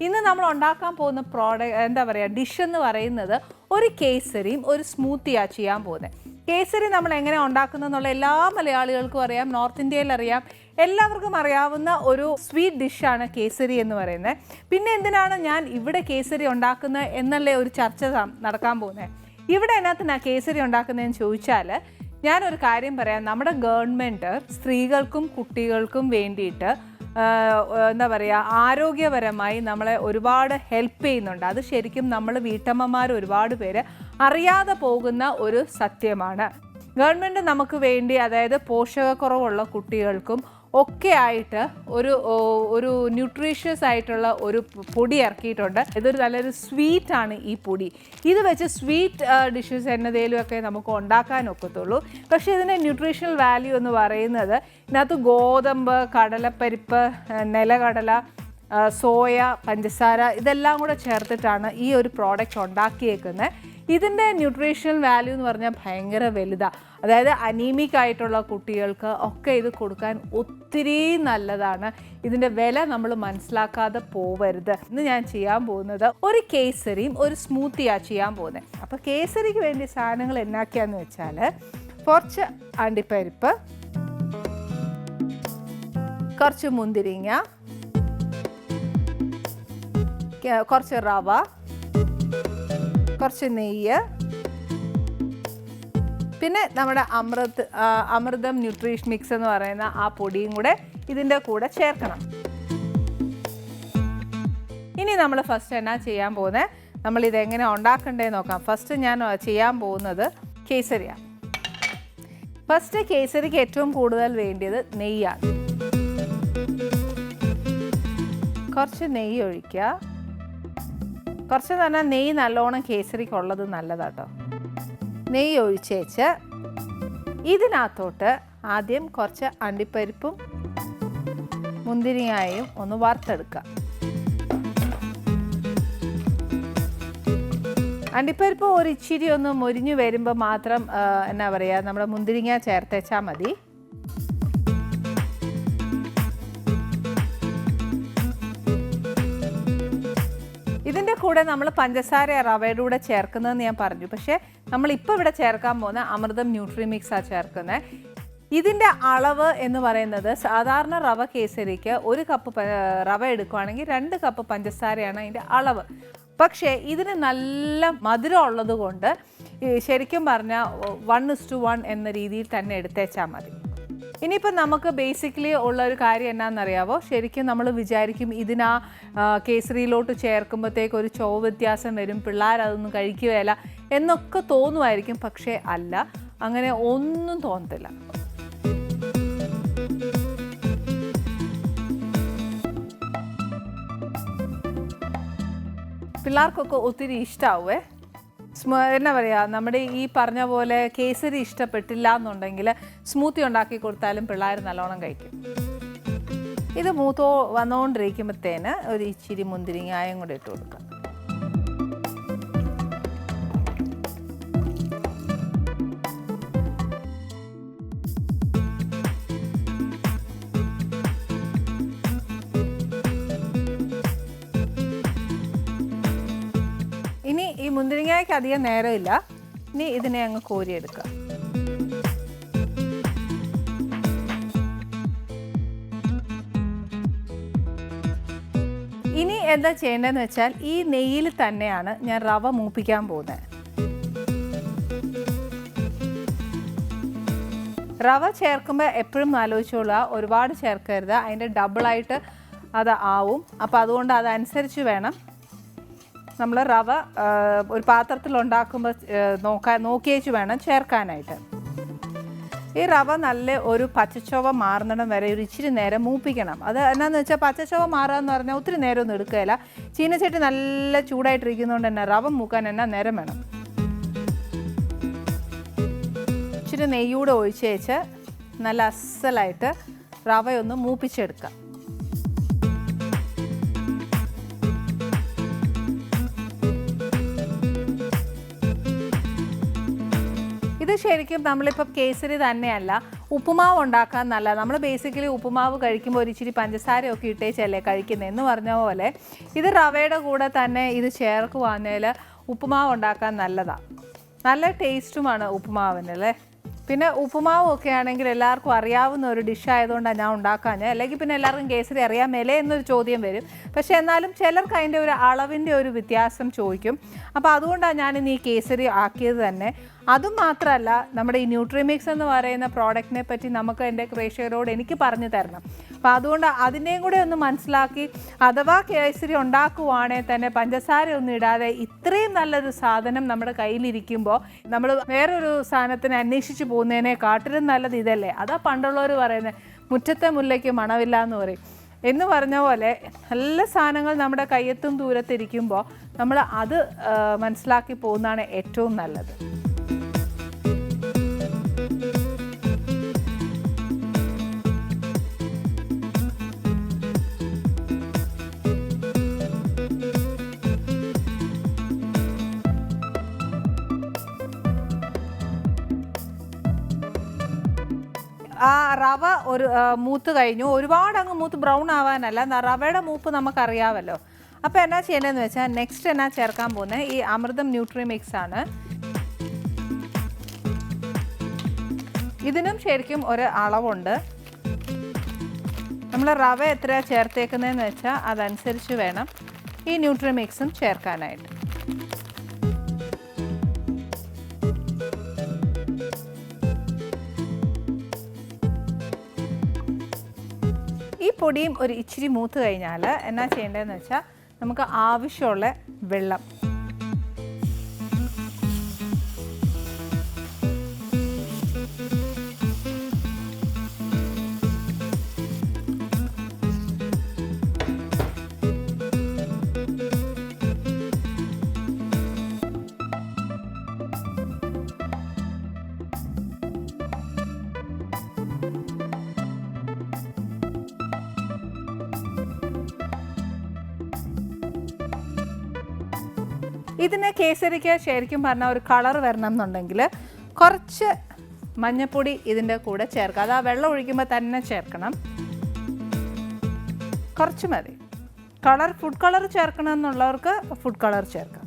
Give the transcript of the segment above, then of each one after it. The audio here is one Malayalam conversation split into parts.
ഇന്ന് നമ്മൾ ഉണ്ടാക്കാൻ പോകുന്ന പ്രോഡക്റ്റ് എന്താ പറയുക ഡിഷ് എന്ന് പറയുന്നത് ഒരു കേസരിയും ഒരു സ്മൂത്തിയാണ് ചെയ്യാൻ പോകുന്നത് കേസരി നമ്മൾ എങ്ങനെ ഉണ്ടാക്കുന്നതെന്നുള്ള എല്ലാ മലയാളികൾക്കും അറിയാം നോർത്ത് ഇന്ത്യയിൽ അറിയാം. എല്ലാവർക്കും അറിയാവുന്ന ഒരു സ്വീറ്റ് ഡിഷാണ് കേസരി എന്ന് പറയുന്നത് പിന്നെ എന്തിനാണ് ഞാൻ ഇവിടെ കേസരി ഉണ്ടാക്കുന്നത് എന്നുള്ള ഒരു ചർച്ച നടക്കാൻ പോകുന്നത് ഇവിടെ അതിനകത്ത് കേസരി ഉണ്ടാക്കുന്നതെന്ന് ചോദിച്ചാൽ ഞാനൊരു കാര്യം പറയാം. നമ്മുടെ ഗവൺമെന്റ് സ്ത്രീകൾക്കും കുട്ടികൾക്കും വേണ്ടിയിട്ട് എന്താ പറയുക ആരോഗ്യപരമായി നമ്മളെ ഒരുപാട് ഹെൽപ്പ് ചെയ്യുന്നുണ്ട്. അത് ശരിക്കും നമ്മൾ വീട്ടമ്മമാർ ഒരുപാട് പേര് അറിയാതെ പോകുന്ന ഒരു സത്യമാണ്. ഗവൺമെന്റ് നമുക്ക് വേണ്ടി അതായത് പോഷകക്കുറവുള്ള കുട്ടികൾക്കും ഒക്കെ ആയിട്ട് ഒരു ഒരു ന്യൂട്രീഷ്യസ് ആയിട്ടുള്ള ഒരു പൊടി ഇറക്കിയിട്ടുണ്ട്. ഇതൊരു നല്ലൊരു സ്വീറ്റ് ആണ് ഈ പൊടി. ഇത് വെച്ച് സ്വീറ്റ് ഡിഷസ് എന്നതേലും ഒക്കെ നമുക്ക് ഉണ്ടാക്കാൻ ഒക്കത്തുള്ളൂ. പക്ഷേ ഇതിന്റെ ന്യൂട്രീഷണൽ വാല്യൂ എന്ന് പറയുന്നത് ഇതിനകത്ത് ഗോതമ്പ് കടലപ്പരിപ്പ് നിലകടല സോയ പഞ്ചസാര ഇതെല്ലാം കൂടെ ചേർത്തിട്ടാണ് ഈ ഒരു പ്രോഡക്റ്റ് ഉണ്ടാക്കിയേക്കുന്നത്. ഇതിന്റെ ന്യൂട്രീഷണൽ വാല്യൂ എന്ന് പറഞ്ഞാൽ ഭയങ്കര വലുതാണ് അതായത് അനീമിക് ആയിട്ടുള്ള കുട്ടികൾക്ക് ഒക്കെ ഇത് കൊടുക്കാൻ ഒത്തിരി നല്ലതാണ്. ഇതിന്റെ വില നമ്മൾ മനസ്സിലാക്കാതെ പോവരുത്. ഇന്ന് ഞാൻ ചെയ്യാൻ പോകുന്നത് ഒരു കേസരിയും ഒരു സ്മൂത്തിയാണ് ചെയ്യാൻ പോകുന്നത് അപ്പോൾ കേസരിക്ക് വേണ്ടി സാധനങ്ങൾ എന്നാക്കിയാന്ന് വെച്ചാൽ കുറച്ച് അണ്ടിപ്പരിപ്പ് കുറച്ച് മുന്തിരിങ്ങ കുറച്ച് റവ കുറച്ച് നെയ്യ് പിന്നെ നമ്മുടെ അമൃത് അമൃതം ന്യൂട്രീഷൻ മിക്സ് എന്ന് പറയുന്ന ആ പൊടിയും കൂടെ ഇതിന്റെ കൂടെ ചേർക്കണം. ഇനി നമ്മൾ ഫസ്റ്റ് എന്നാ ചെയ്യാൻ പോകുന്നത് നമ്മൾ ഇതെങ്ങനെ ഉണ്ടാക്കണ്ടേ നോക്കാം. ഫസ്റ്റ് ഞാൻ ചെയ്യാൻ പോകുന്നത് കേസരിയാണ്. ഫസ്റ്റ് കേസരിക്ക് ഏറ്റവും കൂടുതൽ വേണ്ടിയത് നെയ്യാണ്. കുറച്ച് നെയ്യ് ഒഴിക്കുക കുറച്ച് തന്നെ നെയ്യ് നല്ലോണം കേസരിക്കുള്ളത് നല്ലതാട്ടോ. നെയ്യ് ഒഴിച്ചേച്ച് ഇതിനകത്തോട്ട് ആദ്യം കുറച്ച് അണ്ടിപ്പരിപ്പും മുന്തിരിങ്ങായും ഒന്ന് വറുത്തെടുക്കുക. അണ്ടിപ്പരിപ്പ് ഒരു ഇച്ചിരി ഒന്ന് മുരിഞ്ഞു വരുമ്പോൾ മാത്രം എന്നാ പറയുക നമ്മുടെ മുന്തിരിങ്ങ ചേർത്തേച്ചാൽ മതി. കൂടെ നമ്മൾ പഞ്ചസാര റവയുടെ കൂടെ ചേർക്കുന്നതെന്ന് ഞാൻ പറഞ്ഞു. പക്ഷേ നമ്മളിപ്പോൾ ഇവിടെ ചേർക്കാൻ പോകുന്ന അമൃതം ന്യൂട്രി മിക്സാണ് ചേർക്കുന്നത് ഇതിന്റെ അളവ് എന്ന് പറയുന്നത് സാധാരണ റവ കേസരിക്ക് ഒരു കപ്പ് റവ എടുക്കുകയാണെങ്കിൽ രണ്ട് കപ്പ് പഞ്ചസാരയാണ് അതിന്റെ അളവ്. പക്ഷേ ഇതിന് നല്ല മധുരം ഉള്ളത് കൊണ്ട് ശരിക്കും പറഞ്ഞാൽ വൺ ഇസ് ടു വൺ എന്ന രീതിയിൽ തന്നെ എടുത്തേച്ചാൽ മതി. ഇനിയിപ്പോൾ നമുക്ക് ബേസിക്കലി ഉള്ള ഒരു കാര്യം എന്നാണെന്നറിയാവോ ശരിക്കും നമ്മൾ വിചാരിക്കും ഇതിനാ കേസരിയിലോട്ട് ചേർക്കുമ്പോഴത്തേക്ക് ഒരു ചൊവ്വ വ്യത്യാസം വരും പിള്ളേർ അതൊന്നും കഴിക്കുകയില്ല എന്നൊക്കെ തോന്നുമായിരിക്കും പക്ഷേ അല്ല അങ്ങനെ ഒന്നും തോന്നത്തില്ല. പിള്ളേർക്കൊക്കെ ഒത്തിരി ഇഷ്ടമാവേ എന്നാ പറയുക നമ്മുടെ ഈ പറഞ്ഞ പോലെ കേസരി ഇഷ്ടപ്പെട്ടില്ല എന്നുണ്ടെങ്കിൽ സ്മൂത്തി ഉണ്ടാക്കി കൊടുത്താലും പിള്ളേർ നല്ലോണം കഴിക്കും. ഇത് മൂത്തോ വന്നുകൊണ്ടിരിക്കുമ്പോഴത്തേന് ഒരു ഇച്ചിരി മുന്തിരിങ്ങായും കൂടെ ഇട്ട് കൊടുക്കുക ഇനി ഈ മുന്തിരിങ്ങയ്ക്ക് അധികം നേരമില്ല. ഇനി ഇതിനെ അങ്ങ് കോരിയെടുക്കുക. ഇനി എന്താ ചെയ്യേണ്ടതെന്ന് വെച്ചാൽ ഈ നെയ്യിൽ തന്നെയാണ് ഞാൻ റവ മൂപ്പിക്കാൻ പോകുന്നത്. റവ ചേർക്കുമ്പോൾ എപ്പോഴും ആലോചിച്ചോളുക ഒരുപാട് ചേർക്കരുത്. അതിന്റെ ഡബിളായിട്ട് അത് ആവും. അപ്പോൾ അതുകൊണ്ട് അതനുസരിച്ച് വേണം. നമ്മൾ റവ ഒരു പാത്രത്തിൽ ഉണ്ടാക്കുമ്പോൾ നോക്കാൻ നോക്കിയേച്ച് വേണം ചേർക്കാനായിട്ട്. ഈ റവ നല്ല ഒരു പച്ചച്ചോവ മാറുന്നിടം വരെ ഒരു ഇച്ചിരി നേരം മൂപ്പിക്കണം. അത് എന്നാന്ന് വെച്ചാൽ പച്ചച്ചോവ മാറുക എന്ന് പറഞ്ഞാൽ ഒത്തിരി നേരമൊന്നും എടുക്കുകയില്ല. ചീനച്ചട്ടി നല്ല ചൂടായിട്ടിരിക്കുന്നതുകൊണ്ട് തന്നെ റവ മൂക്കാൻ എന്നാ നേരം വേണം. ഇച്ചിരി നെയ്യൂടെ ഒഴിച്ചേച്ച് നല്ല അസലായിട്ട് റവയൊന്ന് മൂപ്പിച്ചെടുക്കാം. ശരിക്കും നമ്മളിപ്പോൾ കേസരി തന്നെയല്ല ഉപ്പുമാവ് ഉണ്ടാക്കാൻ നല്ല നമ്മൾ ബേസിക്കലി ഉപ്പുമാവ് കഴിക്കുമ്പോൾ ഒരു ഇച്ചിരി പഞ്ചസാരയൊക്കെ ഇട്ടേച്ചല്ലേ കഴിക്കുന്നത് എന്ന് പറഞ്ഞ പോലെ ഇത് റവയുടെ കൂടെ തന്നെ ഇത് ചേർക്കുവാന്നേൽ ഉപ്പുമാവ് ഉണ്ടാക്കാൻ നല്ലതാണ് നല്ല ടേസ്റ്റുമാണ് ഉപ്പുമാവിന് അല്ലേ പിന്നെ ഉപ്പുമാവ് ഒക്കെ ആണെങ്കിൽ എല്ലാവർക്കും അറിയാവുന്ന ഒരു ഡിഷ് ആയതുകൊണ്ടാണ് ഞാൻ ഉണ്ടാക്കാൻ അല്ലെങ്കിൽ പിന്നെ എല്ലാവർക്കും കേസരി അറിയാൻ മേലെ എന്നൊരു ചോദ്യം വരും. പക്ഷേ എന്നാലും ചിലർക്ക് അതിന്റെ ഒരു അളവിന്റെ ഒരു വ്യത്യാസം ചോദിക്കും. അപ്പോൾ അതുകൊണ്ടാണ് ഞാൻ ഇന്ന് ഈ കേസരി ആക്കിയത് തന്നെ. അതും മാത്രമല്ല നമ്മുടെ ഈ ന്യൂട്രിമിക്സ് എന്ന് പറയുന്ന പ്രോഡക്റ്റിനെ പറ്റി നമുക്ക് എന്റെ ക്രേഷ്യരോട് എനിക്ക് പറഞ്ഞു തരണം. അപ്പോൾ അതുകൊണ്ട് അതിനെയും കൂടെ ഒന്ന് മനസ്സിലാക്കി അഥവാ കേസരി ഉണ്ടാക്കുവാണെങ്കിൽ തന്നെ പഞ്ചസാര ഒന്നും ഇടാതെ ഇത്രയും നല്ലൊരു സാധനം നമ്മുടെ കയ്യിലിരിക്കുമ്പോൾ നമ്മൾ വേറൊരു സാധനത്തിന് അന്വേഷിച്ച് പോകുന്നതിനെ കാട്ടിലും നല്ലത് ഇതല്ലേ? അതാ പണ്ടുള്ളവർ പറയുന്നത് മുറ്റത്തെ മുല്ലയ്ക്ക് മണമില്ല എന്ന് പറയും. എന്ന് പറഞ്ഞ പോലെ നല്ല സാധനങ്ങൾ നമ്മുടെ കയ്യെത്തും ദൂരത്തിരിക്കുമ്പോൾ നമ്മൾ അത് മനസ്സിലാക്കി പോകുന്നതാണ് ഏറ്റവും നല്ലത്. ആ റവ ഒരു മൂത്ത് കഴിഞ്ഞു. ഒരുപാട് അങ്ങ് മൂത്ത് ബ്രൗൺ ആവാനല്ല. റവയുടെ മൂപ്പ് നമുക്കറിയാമല്ലോ അപ്പോൾ എന്നാ ചെയ്യേണ്ടതെന്ന് വെച്ചാൽ നെക്സ്റ്റ് എന്നാ ചേർക്കാൻ പോകുന്നത് ഈ അമൃതം ന്യൂട്രി മിക്സ് ആണ്. ഇതിനും ശരിക്കും ഒരു അളവുണ്ട്. നമ്മൾ റവ എത്രയാണ് ചേർത്തേക്കുന്നതെന്ന് വെച്ചാൽ അതനുസരിച്ച് വേണം ഈ ന്യൂട്രി മിക്സും ചേർക്കാനായിട്ട്. പൊടിയും ഒരു ഇച്ചിരി മൂത്ത് കഴിഞ്ഞാൽ എന്നാ ചെയ്യേണ്ടതെന്ന് വെച്ചാൽ നമുക്ക് ആവശ്യമുള്ള വെള്ളം ഇതിന് കേസരിക്ക് ശരിക്കും പറഞ്ഞാൽ ഒരു കളർ വരണം എന്നുണ്ടെങ്കിൽ കുറച്ച് മഞ്ഞപ്പൊടി ഇതിന്റെ കൂടെ ചേർക്കുക. അത് ആ വെള്ളം ഒഴിക്കുമ്പോൾ തന്നെ ചേർക്കണം. കുറച്ച് മതി. കളർ ഫുഡ് കളർ ചേർക്കണം എന്നുള്ളവർക്ക് ഫുഡ് കളർ ചേർക്കാം.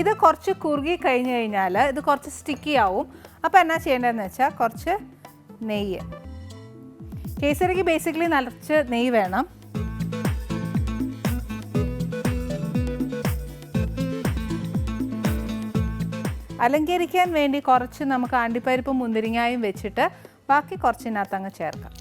ഇത് കുറച്ച് കുറുകി കഴിഞ്ഞ് കഴിഞ്ഞാൽ ഇത് കുറച്ച് സ്റ്റിക്കി ആവും. അപ്പോൾ എന്നാ ചെയ്യേണ്ടതെന്ന് വെച്ചാൽ കുറച്ച് നെയ്യ്. കേസരിക്ക് ബേസിക്കലി നിറച്ച് നെയ്യ് വേണം. അലങ്കരിക്കാൻ വേണ്ടി കുറച്ച് നമുക്ക് അണ്ടിപ്പരിപ്പും മുന്തിരിങ്ങായും വെച്ചിട്ട് ബാക്കി കുറച്ചിനകത്ത് അങ്ങ് ചേർക്കാം.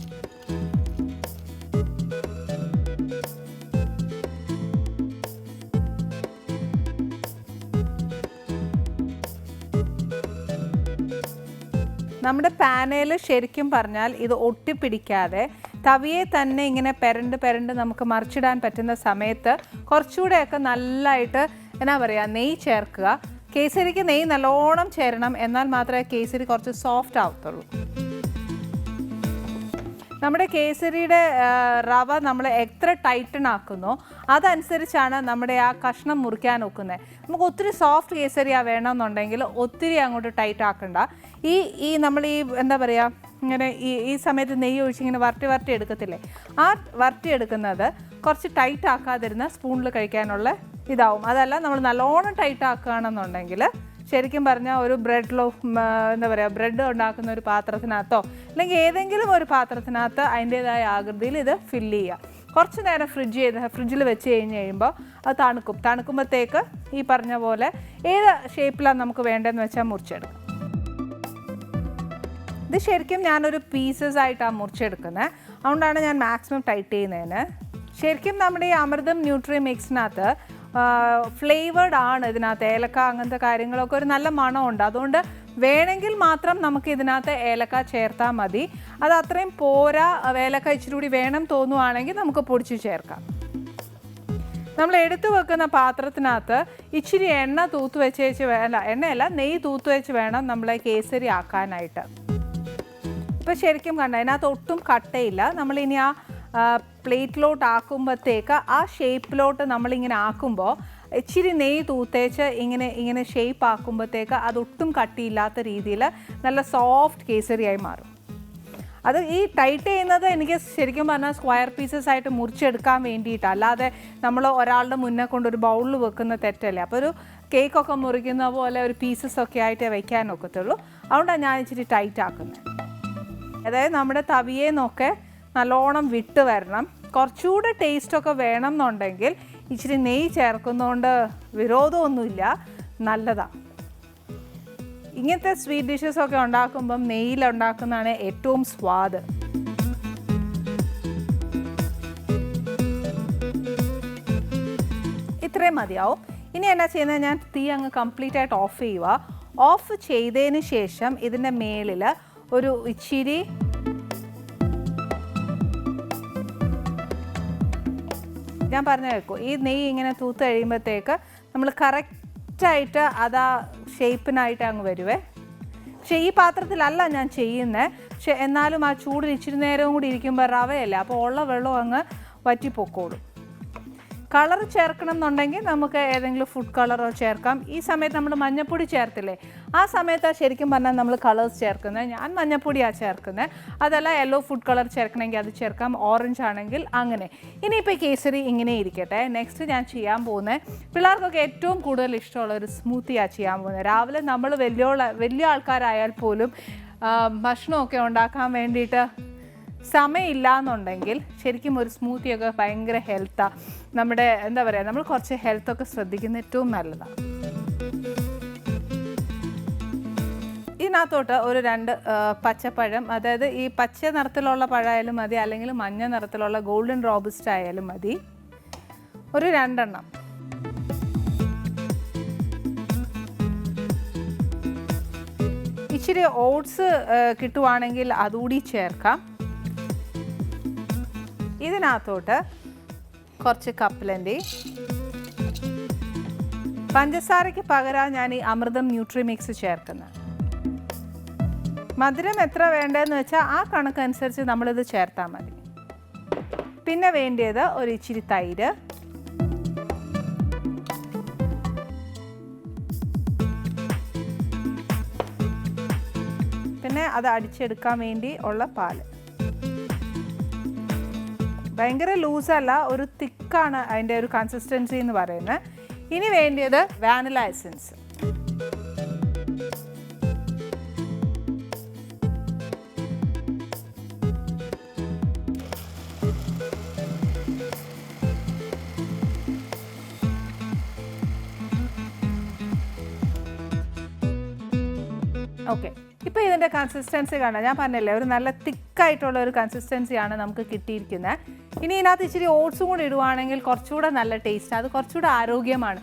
നമ്മുടെ പാനയിൽ ശരിക്കും പറഞ്ഞാൽ ഇത് ഒട്ടിപ്പിടിക്കാതെ തവിയെ തന്നെ ഇങ്ങനെ പെരണ്ട് പെരണ്ട് നമുക്ക് മറിച്ചിടാൻ പറ്റുന്ന സമയത്ത് കുറച്ചുകൂടെയൊക്കെ നല്ലതായിട്ട് എന്നാ പറയുക നെയ്യ് ചേർക്കുക. കേസരിക്ക് നെയ്യ് നല്ലോണം ചേരണം. എന്നാൽ മാത്രമേ കേസരി കുറച്ച് സോഫ്റ്റ് ആവത്തുള്ളൂ. നമ്മുടെ കേസരിയുടെ റവ നമ്മൾ എത്ര ടൈറ്റൺ ആക്കുന്നോ. അതനുസരിച്ചാണ് നമ്മുടെ ആ കഷ്ണം മുറിക്കാൻ ഒക്കുന്നത്. നമുക്ക് ഒത്തിരി സോഫ്റ്റ് കേസരിയാണ് വേണമെന്നുണ്ടെങ്കിൽ ഒത്തിരി അങ്ങോട്ട് ടൈറ്റ് ആക്കണ്ട. ഈ ഈ നമ്മൾ ഈ എന്താ പറയുക ഇങ്ങനെ ഈ ഈ സമയത്ത് നെയ്യ് ഒഴിച്ച് ഇങ്ങനെ വരട്ടി വരട്ടി എടുക്കത്തില്ലേ? ആ വരട്ടി എടുക്കുന്നത് കുറച്ച് ടൈറ്റ് ആക്കാതിരുന്ന സ്പൂണിൽ കഴിക്കാനുള്ള ഇതാവും. അതല്ല നമ്മൾ നല്ലോണം ടൈറ്റ് ആക്കുകയാണെന്നുണ്ടെങ്കിൽ ശരിക്കും പറഞ്ഞാൽ ഒരു ബ്രെഡ് ലോഫ് എന്താ പറയുക ബ്രെഡ് ഉണ്ടാക്കുന്ന ഒരു പാത്രത്തിനകത്തോ അല്ലെങ്കിൽ ഏതെങ്കിലും ഒരു പാത്രത്തിനകത്ത് അതിന്റേതായ ആകൃതിയിൽ ഇത് ഫില്ല് ചെയ്യുക. കുറച്ച് നേരം ഫ്രിഡ്ജ് ചെയ്ത് ഫ്രിഡ്ജിൽ വെച്ച് കഴിഞ്ഞ് കഴിയുമ്പോൾ അത് തണുക്കും. തണുക്കുമ്പോഴത്തേക്ക് ഈ പറഞ്ഞ പോലെ ഏത് ഷേപ്പിലാണ് നമുക്ക് വേണ്ടതെന്ന് വെച്ചാൽ മുറിച്ചെടുക്കും. ഇത് ശരിക്കും ഞാനൊരു പീസസ് ആയിട്ടാണ് മുറിച്ചെടുക്കുന്നത് അതുകൊണ്ടാണ് ഞാൻ മാക്സിമം ടൈറ്റ് ചെയ്യുന്നതിന്. ശരിക്കും നമ്മുടെ ഈ അമൃതം ന്യൂട്രി മിക്സിനകത്ത് ഫ്ലേവേഡ് ആണ് ഇതിനകത്ത്. ഏലക്ക അങ്ങനത്തെ കാര്യങ്ങളൊക്കെ ഒരു നല്ല മണമുണ്ട്. അതുകൊണ്ട് വേണമെങ്കിൽ മാത്രം നമുക്ക് ഇതിനകത്ത് ഏലക്ക ചേർത്താൽ മതി. അത് അത്രയും പോരാ. ഏലക്ക ഇച്ചിരി കൂടി വേണം തോന്നുവാണെങ്കിൽ നമുക്ക് പൊടിച്ച് ചേർക്കാം. നമ്മൾ എടുത്തു വെക്കുന്ന പാത്രത്തിനകത്ത് ഇച്ചിരി എണ്ണ തൂത്ത് വെച്ച് വെച്ച് വേണ്ട എണ്ണയല്ല നെയ്യ് തൂത്ത് വെച്ച് വേണം നമ്മളെ കേസരി ആക്കാനായിട്ട്. ഇപ്പോൾ ശരിക്കും കണ്ട അതിനകത്ത് ഒട്ടും കട്ടയില്ല. നമ്മളിനി ആ പ്ലേറ്റിലോട്ട് ആക്കുമ്പോഴത്തേക്ക് ആ ഷേപ്പിലോട്ട് നമ്മളിങ്ങനെ ആക്കുമ്പോൾ ഇച്ചിരി നെയ്യ് തൂത്തേച്ച് ഇങ്ങനെ ഇങ്ങനെ ഷേപ്പ് ആക്കുമ്പോഴത്തേക്ക് അതൊട്ടും കട്ടിയില്ലാത്ത രീതിയിൽ നല്ല സോഫ്റ്റ് കേസരിയായി മാറും. അത് ഈ ടൈറ്റ് ചെയ്യുന്നത് എനിക്ക് ശരിക്കും പറഞ്ഞാൽ സ്ക്വയർ പീസസ് ആയിട്ട് മുറിച്ചെടുക്കാൻ വേണ്ടിയിട്ട്. അല്ലാതെ നമ്മൾ ഒരാളുടെ മുന്നേ കൊണ്ട് ഒരു ബൗളിൽ വെക്കുന്ന തെറ്റല്ലേ. അപ്പോൾ ഒരു കേക്കൊക്കെ മുറിക്കുന്ന പോലെ ഒരു പീസസ് ഒക്കെ ആയിട്ട് വെക്കാൻ ഒക്കത്തുള്ളൂ. അതുകൊണ്ടാണ് ഞാൻ ഇച്ചിരി ടൈറ്റ് ആക്കുന്നത്. അതായത് നമ്മുടെ തവിയേന്നൊക്കെ നല്ലോണം വിട്ട് വരണം. കുറച്ചുകൂടെ ടേസ്റ്റൊക്കെ വേണം എന്നുണ്ടെങ്കിൽ ഇച്ചിരി നെയ്യ് ചേർക്കുന്നതുകൊണ്ട് വിരോധമൊന്നുമില്ല. നല്ലതാണ് ഇങ്ങനത്തെ സ്വീറ്റ് ഡിഷസ് ഒക്കെ ഉണ്ടാക്കുമ്പം നെയ്യിൽ ഉണ്ടാക്കുന്നതാണ് ഏറ്റവും സ്വാദ്. ഇത്രയും മതിയാവും. ഇനി എന്നാ ചെയ്യുന്നത്? ഞാൻ തീ അങ്ങ് കംപ്ലീറ്റ് ആയിട്ട് ഓഫ് ചെയ്യുക ഓഫ് ചെയ്തതിന് ശേഷം ഇതിന്റെ മേളിൽ ഒരു ഇച്ചിരി ഞാൻ പറഞ്ഞു വെക്കും ഈ നെയ്യ് ഇങ്ങനെ തൂത്ത് കഴിയുമ്പോഴത്തേക്ക് നമ്മൾ കറക്റ്റായിട്ട് അത് ആ ഷേപ്പിനായിട്ട് അങ്ങ് വരുവേ. പക്ഷേ ഈ പാത്രത്തിലല്ല ഞാൻ ചെയ്യുന്നത് പക്ഷെ എന്നാലും ആ ചൂടിൽ ഇച്ചിരി നേരവും കൂടി ഇരിക്കുമ്പോൾ റവയല്ല അപ്പോൾ ഉള്ള വെള്ളം അങ്ങ് വറ്റിപ്പൊക്കോളും. കളർ ചേർക്കണം എന്നുണ്ടെങ്കിൽ നമുക്ക് ഏതെങ്കിലും ഫുഡ് കളറോ ചേർക്കാം. ഈ സമയത്ത് നമ്മൾ മഞ്ഞപ്പൊടി ചേർത്തില്ലേ ആ സമയത്ത് ശരിക്കും പറഞ്ഞാൽ നമ്മൾ കളേഴ്സ് ചേർക്കുന്നത് ഞാൻ മഞ്ഞപ്പൊടിയാണ് ചേർക്കുന്നത് അതല്ല യെല്ലോ ഫുഡ് കളർ ചേർക്കണമെങ്കിൽ അത് ചേർക്കാം. ഓറഞ്ച് ആണെങ്കിൽ അങ്ങനെ. ഇനിയിപ്പോൾ കേസരി ഇങ്ങനെ ഇരിക്കട്ടെ. നെക്സ്റ്റ് ഞാൻ ചെയ്യാൻ പോകുന്നത് പിള്ളേർക്കൊക്കെ ഏറ്റവും കൂടുതൽ ഇഷ്ടമുള്ള ഒരു സ്മൂത്തിയാണ് ചെയ്യാൻ പോകുന്നത് രാവിലെ നമ്മൾ വലിയ വലിയ ആൾക്കാരായാൽ പോലും ഭക്ഷണമൊക്കെ ഉണ്ടാക്കാൻ വേണ്ടിയിട്ട് സമയമില്ല എന്നുണ്ടെങ്കിൽ ശരിക്കും ഒരു സ്മൂത്തിയൊക്കെ ഭയങ്കര ഹെൽത്താണ് നമ്മുടെ എന്താ പറയുക നമ്മൾ കുറച്ച് ഹെൽത്തൊക്കെ ശ്രദ്ധിക്കുന്ന ഏറ്റവും നല്ലതാണ്. ഇതിനകത്തോട്ട് ഒരു രണ്ട് പച്ചപ്പഴം അതായത് ഈ പച്ച നിറത്തിലുള്ള പഴമായാലും മതി അല്ലെങ്കിൽ മഞ്ഞ നിറത്തിലുള്ള ഗോൾഡൻ റോബസ്റ്റ് ആയാലും മതി. ഒരു രണ്ടെണ്ണം. ഇച്ചിരി ഓട്സ് കിട്ടുവാണെങ്കിൽ അതുകൂടി ചേർക്കാം. ഇതിനകത്തോട്ട് കുറച്ച് കപ്പലണ്ടി. പഞ്ചസാരയ്ക്ക് പകരം ഞാൻ ഈ അമൃതം ന്യൂട്രി മിക്സ് ചേർക്കുന്നത്. മധുരം എത്ര വേണ്ടതെന്ന് വെച്ചാൽ ആ കണക്കനുസരിച്ച് നമ്മളിത് ചേർത്താൽ മതി. പിന്നെ വേണ്ടിയത് ഒരു ഇച്ചിരി തൈര്. പിന്നെ അത് അടിച്ചെടുക്കാൻ വേണ്ടി ഉള്ള പാൽ. ഭയങ്കര ലൂസല്ല ഒരു തിക്കാണ് അതിന്റെ ഒരു കൺസിസ്റ്റൻസി എന്ന് പറയുന്നത്. ഇനി വേണ്ടിയത് വാനില എസൻസ് ഓക്കെ ഇപ്പോൾ ഇതിന്റെ കൺസിസ്റ്റൻസി കാണാം. ഞാൻ പറഞ്ഞല്ലേ ഒരു നല്ല തിക്കായിട്ടുള്ള ഒരു കൺസിസ്റ്റൻസിയാണ് നമുക്ക് കിട്ടിയിരിക്കുന്നത് ഇനി ഇതിനകത്ത് ഇച്ചിരി ഓട്സും കൂടി ഇടുവാണെങ്കിൽ കുറച്ചുകൂടെ നല്ല ടേസ്റ്റ് അത് കുറച്ചുകൂടെ ആരോഗ്യമാണ്.